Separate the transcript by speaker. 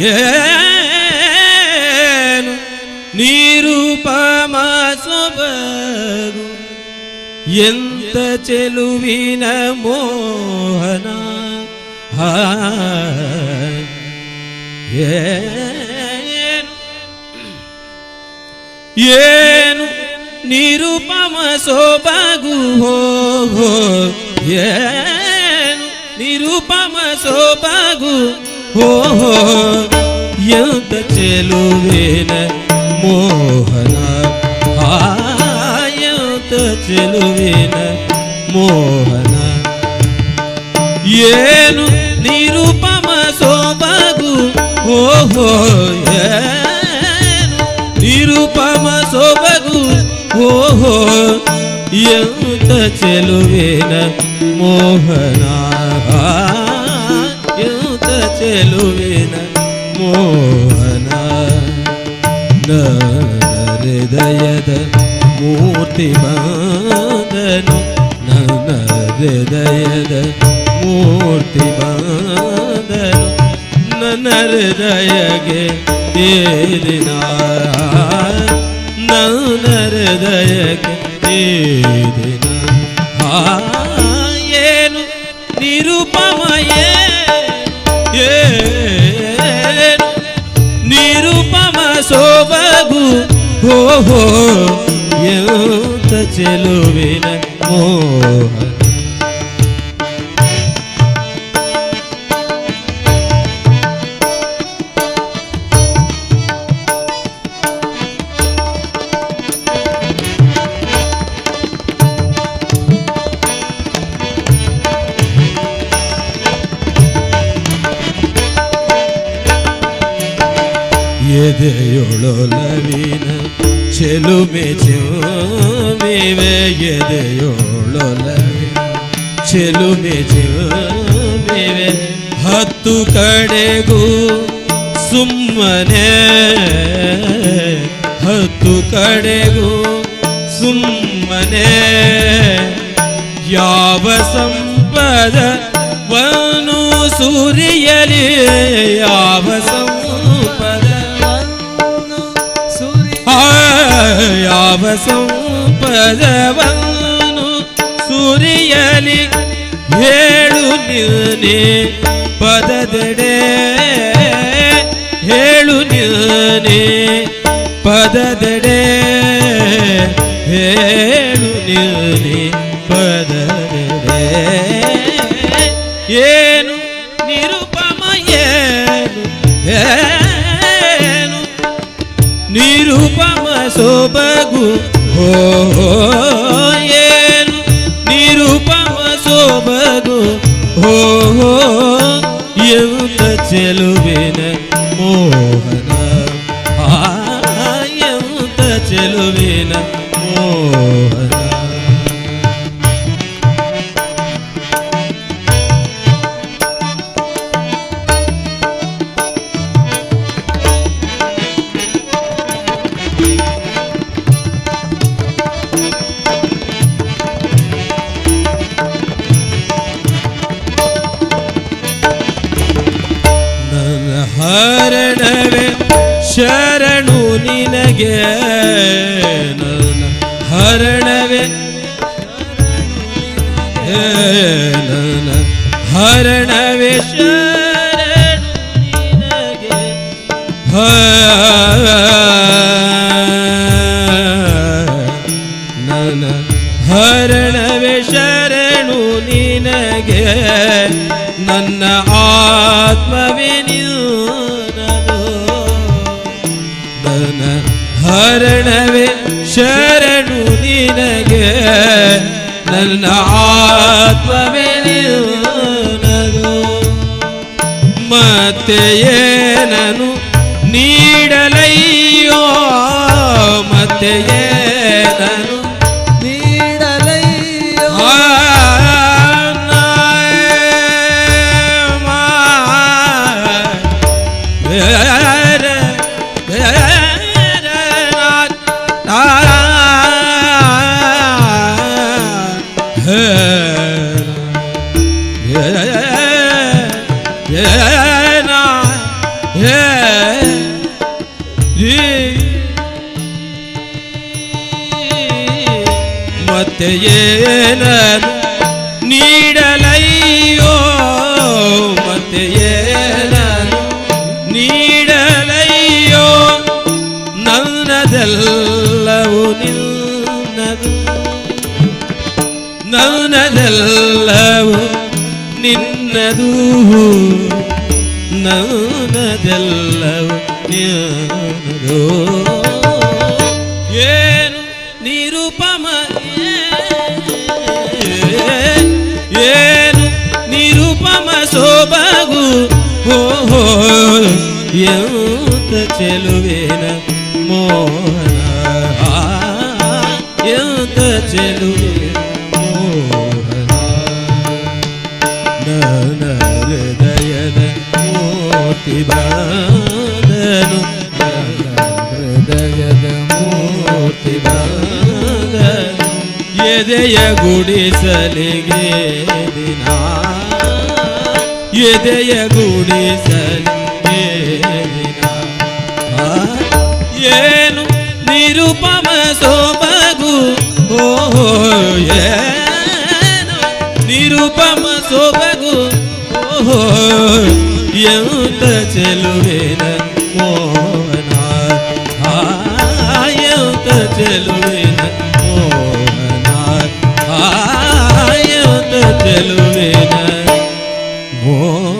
Speaker 1: ఏను నిరూపమా సొబగు ఎంత చెలువిన మోహన ఏను నిరుపమ సోబగు హో ఏను నిరుపమ సోబగు ఓహో ఎంత చెలువేన మోహన. ఎంత చెలువేన మోహన. ఏను నిరుపమ సోబగు ఓహో నిరుపమ సోబగు ఓహో ఎంత చెలువేన మోహనా. ಮೋಹನ ನನ್ನ ಹೃದಯದ ಮೂರ್ತಿ ಬಂದನು ನನ್ನ ಹೃದಯದ ಮೂರ್ತಿ ಬಂದನು ನನ್ನ ಹೃದಯಗೆ ಏದಿನ ನನ್ನ ಹೃದಯಕ್ಕೆ ಏದಿನ ಆ ಏನು ನಿರುಪಮಯೇ ಏನು ఓహో ఎంత చెలువిన మోహన ಎದೆಯೊಳೊಲವಿನ ಚೆಲುಮೆ ಚೆಲುಮೆವೆ ಎದೆಯೊಳಲವಿನ ಚೆಲುಮೆ ಚೆಲುಮೆವೆ ಹತ್ತು ಕಡೆಗೂ ಸುಮ್ಮನೆ ಹತ್ತು ಕಡೆಗೂ ಸುಮ್ಮನೆ ಯಾವ ಸಂಪದ ವನು ಸೂರ್ಯಲಿ ಯಾವ ಸಂಪದ ಯಾವ ಸಂಪದವನು ಸೂರ್ಯಲಿ ಹೇಳು ನೀನೆ ಪದದೆಡೆ ಹೇಳು ನೀನೆ ಪದದೆಡೆ ಹೇಳು ನೀನೆ ಸೊಬಗು ಹೋ ಹೋ, ಏನು ನಿರುಪಮ ಸೊಬಗು ಹೋ ಹೋ ಎಂತ ಚೆಲುವಿನ ಮೋಹನ ಆ ಎಂತ ಚೆಲುವಿನ ಮೋಹನ ಶರಣು ನಿನಗೆ ನನ್ನ ಹರಣವೇ ನನ್ನ ಹರಣವೇ ಶರಣು ನಿನಗೆ ನನ್ನ ಹರಣ ನಿನಗೆ ನನ್ನ ಆತ್ಮವೇ ನಿನ್ನದು. ಮತ್ತೆ ಏನನು ನೀಡಲಯ್ಯೋ? ಮತ್ತೆ ಏನನು ಮತ್ತೆ ಏನನು ನೀಡಲಯ್ಯೋ ಮತ್ತೆ ಏನನು ನೀಡಲಯ್ಯೋ ನನ್ನದೆಲ್ಲವು ನಿನ್ನದು ನನ್ನದೆಲ್ಲವು ನಿನ್ನದು ನನ್ನದೆಲ್ಲವು ನಿನ್ನದು ಏನು ನಿರುಪಮ ಎಂತ ಚೆಲುವೇನ ಮೋಹನ ಎಂತ ಚೆಲುವೆ ಮೋಹನ ನನ್ನ ಹೃದಯದ ಮೂರ್ತಿ ಬಾದನು ನನ್ನ ಹೃದಯದ ಮೂರ್ತಿ ಬಾದನು ಎದೆಯ ಗುಡಿಸಲಿಗೆ ದಿನ ಎದೆಯ ಗುಡಿಸಲಿಗೆ ದಿನ ಆ, ಏನು ನಿರುಪಮ ಸೋಬಗು ಓ ಏನು ನಿರುಪಮ ಸೋಬಗು ಓ ಎಂತ ಚೆಲುವೇನ ಮೋಹನ ಎಂತ ಚೆಲುವೇನ ಮೋಹನ ಎಂತ ಚೆಲುವೇನ ಮೋಹನ